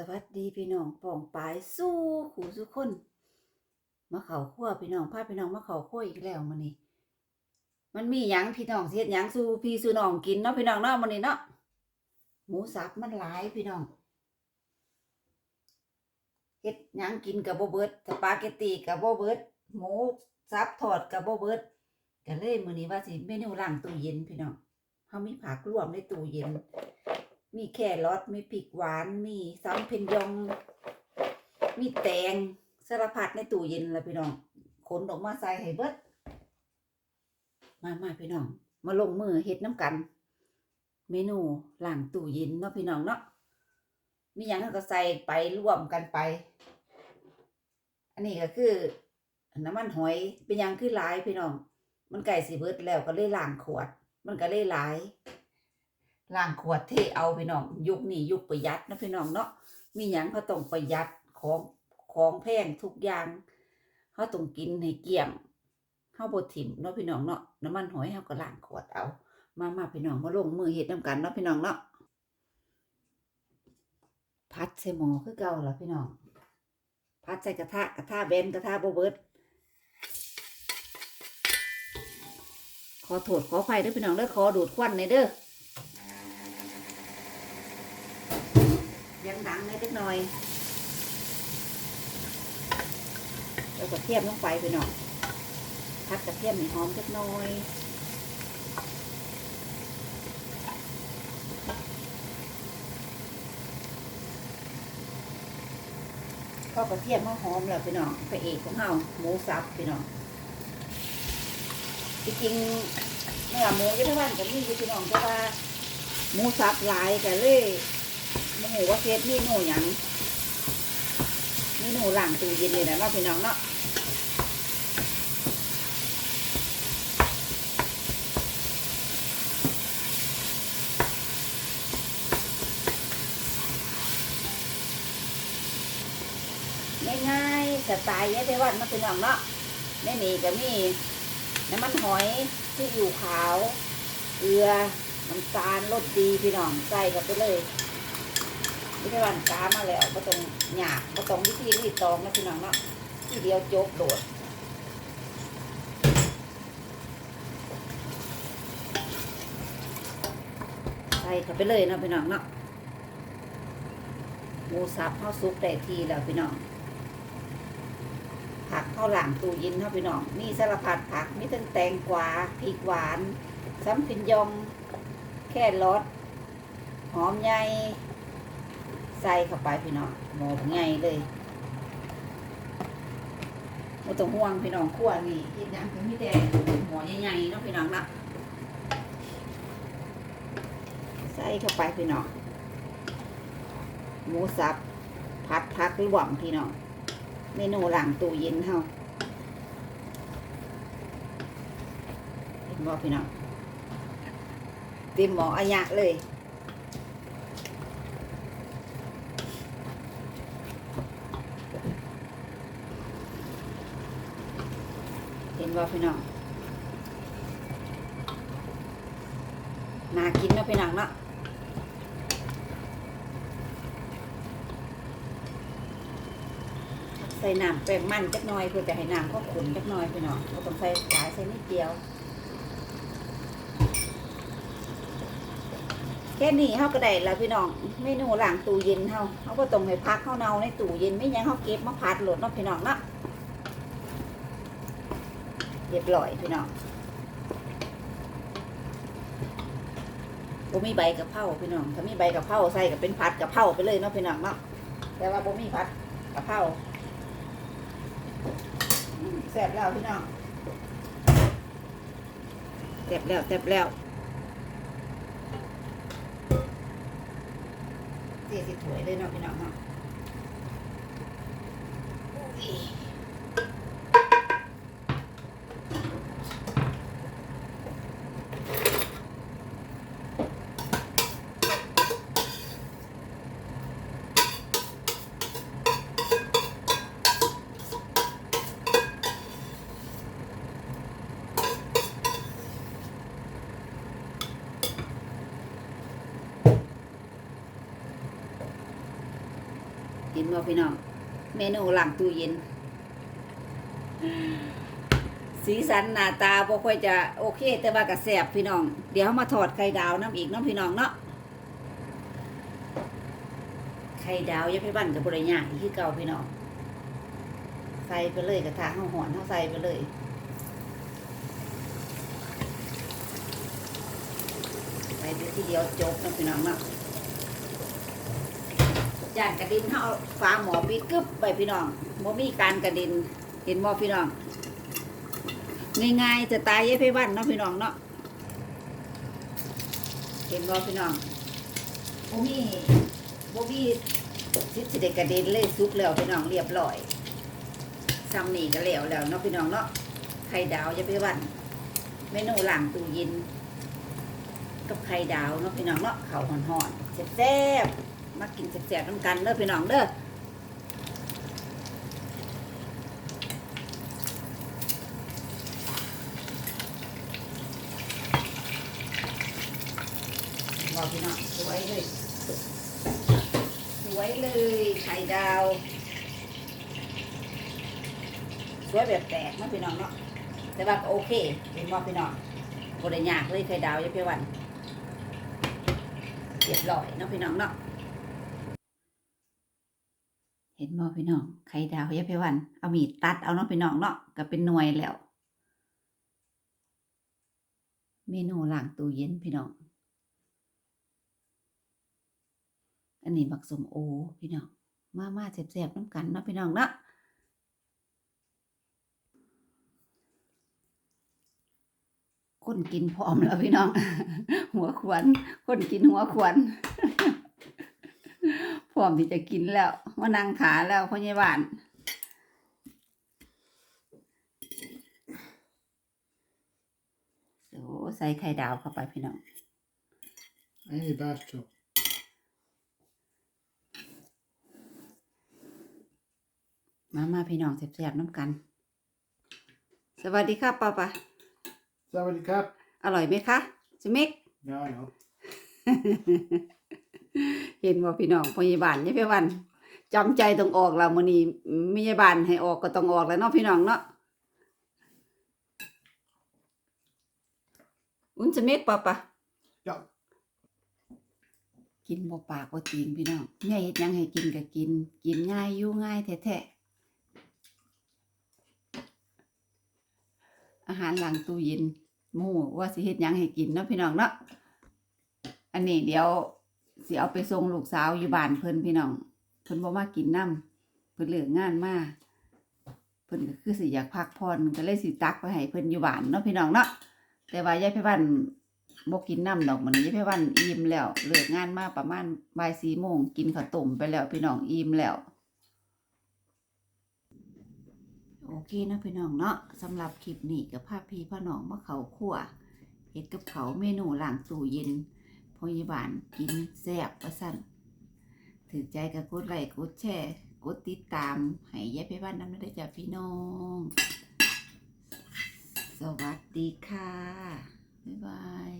สวัสดีพี่น้องป่องปายสู้ขู่สุกคนมาเข่าขั้วพี่น้องพาพี่น้องมาเข่าขั้วอีกแล้วมื้อนี้มันมีหยังพี่น้องสิเฮ็ดหยังสู้พี่สู้น้องกินเนาะพี่น้องเนาะมื้อนี้เนาะหมูสับมันหลายพี่น้องเฮ็ดหยังกินกับโบเบิร์ดสปาเกตตีกับโบเบิร์ดหมูสับทอดกับโบเบิร์ดก็เลยมื้อนี้ว่าสิเมนูล้างตู้เย็นพี่น้องเฮามีผักรวมในตู้เย็น มีแครอทมีพริกหวาน มีซัมเพนยอง มีแตงสารพัดในตู้เย็นละพี่น้องขนออกมาใส่ให้เบิดมามาพี่น้อง มาลงมือเฮ็ดน้ำกัน เมนูหล้างตู้เย็นเนาะพี่น้องเนาะมีหยังก็ใส่ไปร่วมกันไป อันนี้ก็คือน้ำมันหอยเป็นหยังคือหลายพี่น้อง มันไก่สิเบิดแล้วก็เลยล้างขวด มันก็เลยหลาย ล้างขวดเทเอาพี่น้อง ยุคนี้ยุคประหยัดนะพี่น้องเนาะมีหยังเขาต้องประหยัดของของแพงทุกอย่างเขาต้องกินให้เกี่ยงเขาบดถิ่มเนาะพี่น้องเนาะน้ำมันหอยเขาก็ล้างขวดเอา มามาพี่น้องมาลงมือเฮ็ดน้ำกันเนาะพี่น้องเนาะพัดใส่หม้อคือเก่าล่ะพี่น้องพัดใส่กระทะกระทะแบนกระทะโบเบิดขอโทษขอไฟด้วยพี่น้องเด้อขอดูดควันในอยเด้อ ยัง ดังเลยเล็กน้อยแล้วกระเทียมลงไปไปหน่อยพัดกระเทียมให้หอมเล็กน้อยก็กระเทียมมาหอมแล้วพี่น้องพระเอกของเฮาหมูสับพี่น้องจริงๆเนื้อหมูยี่ห้อบ้านกับนี่พี่น้องแต่ว่าหมูสับหลายกันเลย โมโหว่าเฟซเมนูยังเมนูหล้างตู้เย็นเลยนะเนาะพี่น้องเนาะง่ายๆสไตล์ยายเทวันเนาะพี่น้องเนาะแม่นี่ก็มีน้ำมันหอยที่อยู่ขาว เกลือน้ำตาลรสดีพี่น้องใส่กันไปเลย วิธีการกามาแล้วก็ต้องหยาบก็ต้องวิธีรีดตองนะพี่น้องเนาะทีเดียวจบโดดใส่เข้าไปเลยนะพี่น้องเนาะหมูสับข้าวซุปได้ทีแล้วพี่น้องผักข้าวหลังตู้เย็นเนาะพี่น้อง มีสารพัดผัก มีตั้งแตงกวาพริกหวานซ้ำพินยอง แค่รสหอมใหญ่ ใส่เข้าไปพี่น้องหมดไงเลยไม่ต้องห่วงพี่น้องขั้วนี่ที่ยังคือมีแต่หมอใหญ่ๆเนาะพี่น้องนะใส่เข้าไปพี่น้องหมูสับผัดพักรวมพี่น้องเมนูหลังตู้เย็นเฮาเห็นบ่พี่น้องเต็มหมออายะเลย เห็ นว่าพี่น้องน่ากินนะพี่น้องเนาะใส่น้ำแป้งมันจักหน่อยเพื่อจะให้น้ำก็ขุ่นจักหน่อยพี่น้องเราต้องใส่หลายใส่นิดเดียวแค่นี้เขาก็ได้แล้วพี่น้องเมนูหลังตู้เย็นเขาเขาก็ต้องให้พักเขาเนาในตู้เย็นไม่ยังเขาเก็บมาพัดหลดเนาะพี่น้องเนาะ เรียบร้อยพี่น้องบ่มีใบกะเพราพี่น้อง ถ้ามีใบกะเพราใส่กับเป็นผัดกะเพราไปเลยเนาะพี่น้องเนาะ แต่ว่าบ่มีผัดกะเพราแซ่บแล้วพี่น้องแซ่บแล้วแซ่บแล้วเจ๊สิถวยเลยเนาะพี่น้องเนาะ ห็นบ่พี่น้อง เมนูหลังตู้เย็น สีสันหน้าตาบ่ค่อยจะโอเค แต่ว่าก็แซ่บพี่น้อง เดี๋ยวมาถอดไข่ดาวน้ำอีกน้องพี่น้องเนาะไข่ดาวยังไปบ้านกับบริยากอีกคือเก่าพี่น้องใส่ไปเลยกระทะเฮาหอนเฮาใส่ไปเลย ใส่ไปทีเดียวจบนะพี่น้องเนาะ จานกระดินเฮาเอาฝาหมอปิดกึบไปพี่น้องบ่มีการกระดินเห็นบ่พี่น้อง ง่ายๆจะตายยายไพวันเนาะพี่น้องเนาะเห็นบ่พี่น้องบ่มีบ่มีทิศสิได้กระเด็นเลยซุกแล้วพี่น้องเรียบร้อยซ้ำนี่ก็แล้วแล้วเนาะพี่น้องเนาะไข่ดาวยายไพวันเมนูหลังตู้เย็นกับไข่ดาวเนาะพี่น้องเนาะเขาห่อนๆแซ่บๆ มากินแซ่บๆน้ำกันเด้อพี่น้องเด้อบอกพี่น้องสวยเลยสวยเลยไข่ดาวสวยแบบแตกเนาะพี่น้องเนาะแต่ว่าก็โอเคเห็นว่าพี่น้องบริยากเลยไข่ดาวยังเพียวันเรียบร้อยเนาะพี่น้องเนาะ เห็นบ่พี่น้องไข่ดาวยังเพียวัน เอามีดตัดเอาเนาะพี่น้องเนาะก็เป็นหน่วยแล้ว เมนูล้างตู้เย็นพี่น้อง อันนี้บักสมโอพี่น้อง มามาแซ่บๆน้ำกันเนาะพี่น้องเนาะคนกินพร้อมแล้วพี่น้อง หัวขวนคนกินหัวขวน ร้อมที่จะกินแล้วมานั่งขาแล้วพ่อใหญ่บ้านโอ้ใส่ไข่ดาวเข้าไปพี่น้อง Hey, Basto. มามาพี่น้องแซ่บๆน้ำกัน สวัสดีครับป้าป้า Somebody cup? อร่อยไหมคะสมิก No, no. เห็นว่าพี่น้องพยาบาลเนี่ยพี่วันจำใจต้องออกแล้วมื้อนี้มียาบาลให้ออกก็ต้องออกแล้วเนาะพี่น้องเนาะอุ่นสมิกป้าป้า Ja. กินบ่ปากบ่ตีนพี่น้องแม่เฮ็ดหยังให้กินก็กิน กินง่ายอยู่ง่ายแท้ๆอาหารหลังตู้เย็นหมู่ว่าสิเฮ็ดหยังให้กินเนาะพี่น้องเนาะอันนี้เดี๋ยว สิเอาไปส่งลูกสาวอยู่บ้านเพิ่นพี่น้องเพิ่นบ่มากินน้ำเพิ่นเหลิกงานมาเพิ่นก็คือสิอยากพักผ่อนก็เลยสิตักไปให้เพิ่นอยู่บ้านเนาะพี่น้องเนาะแต่ว่ายายไพวันบ่กินน้ำดอกมันนี้พี่วันอิ่มแล้วเลิกงานมาประมาณบ่ายสี่โมงกินข้าวต้มไปแล้วพี่น้องอิ่มแล้วโอเคนะพี่น้องเนาะสำหรับคลิปนี้กับภาพพี่พ่อน้องมาเขาครั่วเฮ็ดกับเขาเมนูหล้างตู้เย็น พยาบาลกินแซ่บประสั่นถือใจกับกดไลค์กดแชร์กดติดตาม ให้ยายพี่วันนำได้จากพี่น้อง สวัสดีค่ะ บ๊ายบาย